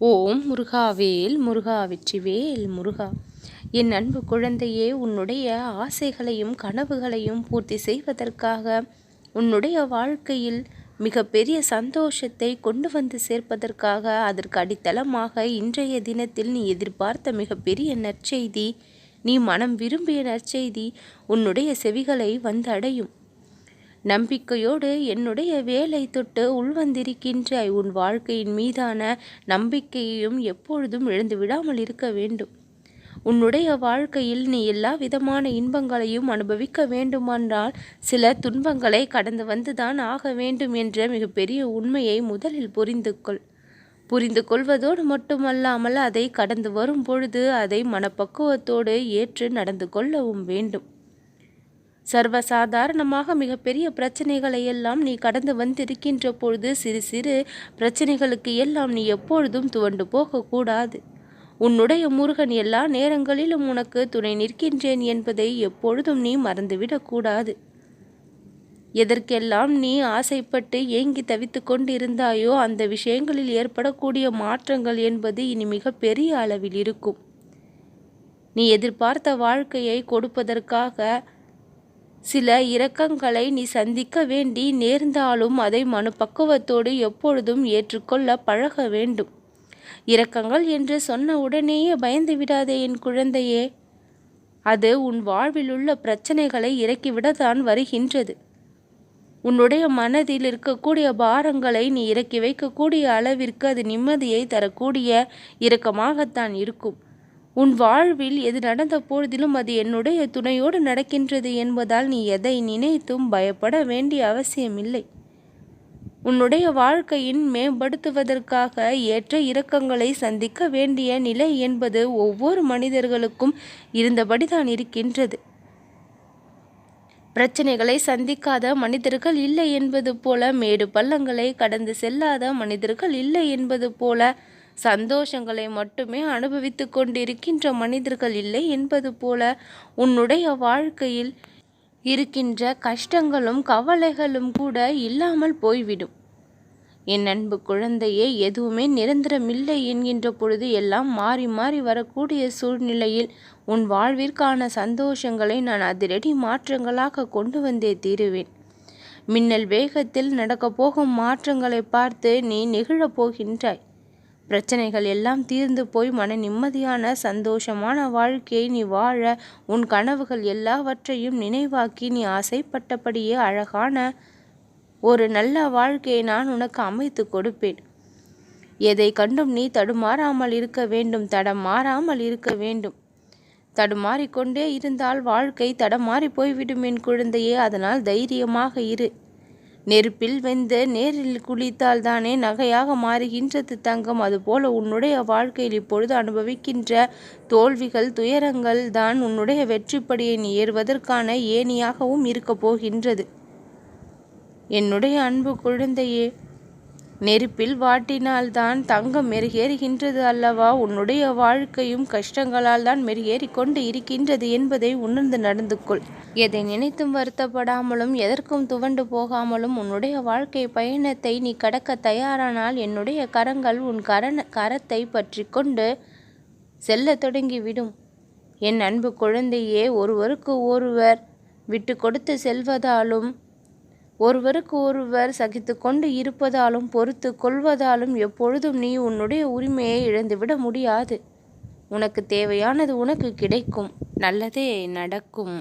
ஓம் முருகாவேல் முருகா வெற்றிவேல் முருகா. என் அன்பு குழந்தையே உன்னுடைய ஆசைகளையும் கனவுகளையும் பூர்த்தி செய்வதற்காக உன்னுடைய வாழ்க்கையில் மிகப்பெரிய சந்தோஷத்தை கொண்டு வந்து சேர்ப்பதற்காக அதற்கு அடித்தளமாக இன்றைய தினத்தில் நீ எதிர்பார்த்த மிகப்பெரிய நற்செய்தி நீ மனம் விரும்பிய நற்செய்தி உன்னுடைய செவிகளை வந்து அடையும் நம்பிக்கையோடு என்னுடைய வேலை தொட்டு உள்வந்திருக்கின்ற உன் வாழ்க்கையின் மீதான நம்பிக்கையையும் எப்பொழுதும் இழந்து விடாமல் இருக்க வேண்டும். உன்னுடைய வாழ்க்கையில் நீ எல்லா விதமான இன்பங்களையும் அனுபவிக்க வேண்டுமென்றால் சில துன்பங்களை கடந்து வந்துதான் ஆக வேண்டும் என்ற மிகப்பெரிய உண்மையை முதலில் புரிந்து கொள் புரிந்து கொள்வதோடு மட்டுமல்லாமல் அதை கடந்து வரும் பொழுது அதை மனப்பக்குவத்தோடு ஏற்று நடந்து கொள்ளவும் வேண்டும். சர்வசாதாரணமாக மிகப்பெரிய பிரச்சனைகளை எல்லாம் நீ கடந்து வந்திருக்கின்ற பொழுது சிறு சிறு பிரச்சனைகளுக்கு எல்லாம் நீ எப்பொழுதும் துவண்டு போகக்கூடாது. உன்னுடைய முருகன் எல்லா நேரங்களிலும் உனக்கு துணை நிற்கின்றேன் என்பதை எப்பொழுதும் நீ மறந்துவிடக்கூடாது. எதற்கெல்லாம் நீ ஆசைப்பட்டு ஏங்கி தவித்து கொண்டிருந்தாயோ அந்த விஷயங்களில் ஏற்படக்கூடிய மாற்றங்கள் என்பது இனி மிக பெரிய அளவில் இருக்கும். நீ எதிர்பார்த்த வாழ்க்கையை கொடுப்பதற்காக சில இரக்கங்களை நீ சந்திக்க வேண்டி நேர்ந்தாலும் அதை மனுப்பக்குவத்தோடு எப்பொழுதும் ஏற்றுக்கொள்ள பழக வேண்டும். இரக்கங்கள் என்று சொன்ன உடனேயே பயந்து விடாதே என் குழந்தையே. அது உன் வாழ்வில் உள்ள பிரச்சனைகளை இறக்கிவிடத்தான் வருகின்றது. உன்னுடைய மனதில் இருக்கக்கூடிய பாரங்களை நீ இறக்கி வைக்கக்கூடிய அளவிற்கு அது நிம்மதியை தரக்கூடிய இரக்கமாகத்தான் இருக்கும். உன் வாழ்வில் எது நடந்த பொழுதிலும் அது என்னுடைய துணையோடு நடக்கின்றது என்பதால் நீ எதை நினைத்தும் பயப்பட வேண்டிய அவசியமில்லை. உன்னுடைய வாழ்க்கையின் மேம்படுத்துவதற்காக ஏற்ற இறக்கங்களை சந்திக்க வேண்டிய நிலை என்பது ஒவ்வொரு மனிதர்களுக்கும் இருந்தபடிதான் இருக்கின்றது. பிரச்சனைகளை சந்திக்காத மனிதர்கள் இல்லை என்பது போல மேடு பள்ளங்களை கடந்து செல்லாத மனிதர்கள் இல்லை என்பது போல சந்தோஷங்களை மட்டுமே அனுபவித்து கொண்டிருக்கின்ற மனிதர்கள் இல்லை என்பது போல உன்னுடைய வாழ்க்கையில் இருக்கின்ற கஷ்டங்களும் கவலைகளும் கூட இல்லாமல் போய்விடும். என் அன்பு குழந்தையே எதுவுமே நிரந்தரமில்லை என்கின்ற பொழுது எல்லாம் மாறி மாறி வரக்கூடிய சூழ்நிலையில் உன் வாழ்விற்கான சந்தோஷங்களை நான் அதிரடி மாற்றங்களாக கொண்டு வந்தே தீருவேன். மின்னல் வேகத்தில் நடக்கப் போகும் மாற்றங்களை பார்த்து நீ நெகிழப் போகின்றாய். பிரச்சனைகள் எல்லாம் தீர்ந்து போய் மன நிம்மதியான சந்தோஷமான வாழ்க்கையை நீ வாழ உன் கனவுகள் எல்லாவற்றையும் நினைவாக்கி நீ ஆசைப்பட்டபடியே அழகான ஒரு நல்ல வாழ்க்கையை நான் உனக்கு அமைத்து கொடுப்பேன். எதை கண்டும் நீ தடுமாறாமல் இருக்க வேண்டும் தடம் மாறாமல் இருக்க வேண்டும். தடுமாறிக்கொண்டே இருந்தால் வாழ்க்கை தடமாறி போய்விடும் என் குழந்தையே அதனால் தைரியமாக இரு. நெருப்பில் வெந்து நேரில் குளித்தால் தானே நகையாக மாறுகின்றது தங்கம். அதுபோல உன்னுடைய வாழ்க்கையில் இப்பொழுது அனுபவிக்கின்ற தோல்விகள் துயரங்கள் தான் உன்னுடைய வெற்றிப்படியை நீ ஏறுவதற்கான ஏணியாகவும் இருக்கப் போகின்றது. என்னுடைய அன்பு குழந்தையே நெருப்பில் வாட்டினால்தான் தங்கம் மெருகேறுகின்றது அல்லவா? உன்னுடைய வாழ்க்கையும் கஷ்டங்களால் தான் மெருகேறி கொண்டு இருக்கின்றது என்பதை உணர்ந்து நடந்து கொள் எதை நினைத்தும் வருத்தப்படாமலும் எதற்கும் துவண்டு போகாமலும் உன்னுடைய வாழ்க்கை பயணத்தை நீ கடக்க தயாரானால் என்னுடைய கரங்கள் உன் கரண கரத்தை பற்றி கொண்டு செல்ல தொடங்கிவிடும். என் அன்பு குழந்தையே ஒருவருக்கு ஒருவர் விட்டு கொடுத்து செல்வதாலும் ஒருவருக்கு ஒருவர் சகித்து கொண்டு இருப்பதாலும் பொறுத்து கொள்வதாலும் எப்பொழுதும் நீ உன்னுடைய உரிமையை இழந்துவிட முடியாது. உனக்கு தேவையானது உனக்கு கிடைக்கும். நல்லதே நடக்கும்.